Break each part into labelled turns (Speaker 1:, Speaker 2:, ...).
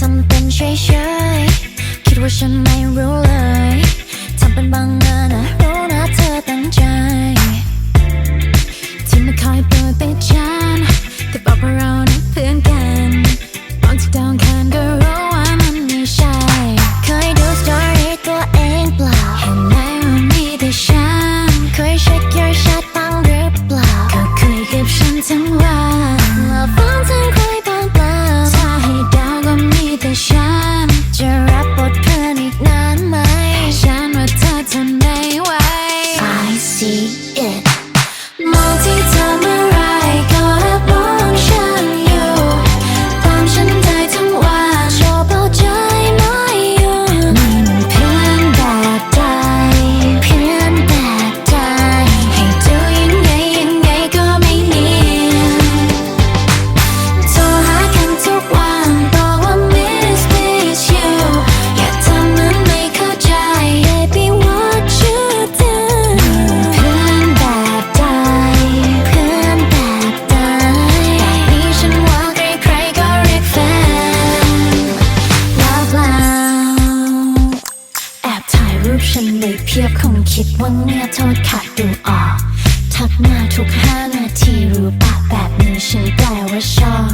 Speaker 1: ทำเป็นเฉยๆคิดว่าฉันไม่รู้เลย ทำเป็นบางเงินอะไร ทียบคงคิดว่าเงียโทษขาดดูออกทักมาทุกห้านาทีรู้ปะแบบนี้ฉันแปลว่าชอบ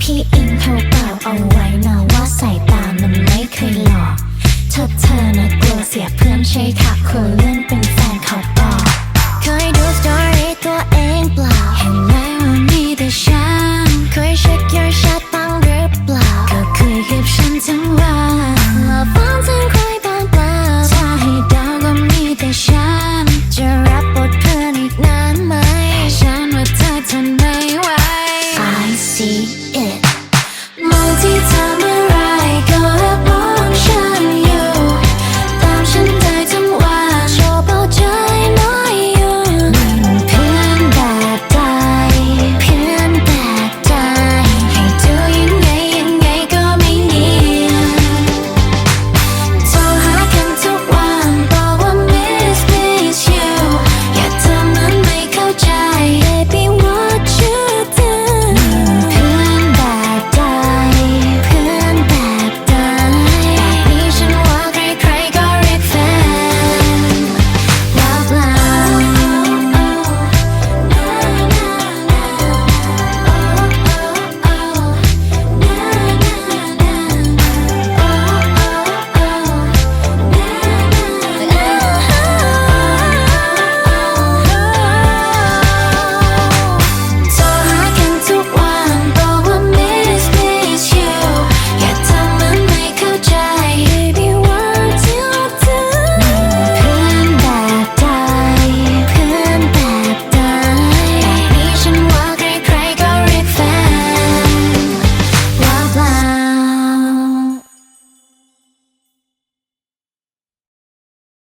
Speaker 1: พี่อินเขาเปล่าเอา see it.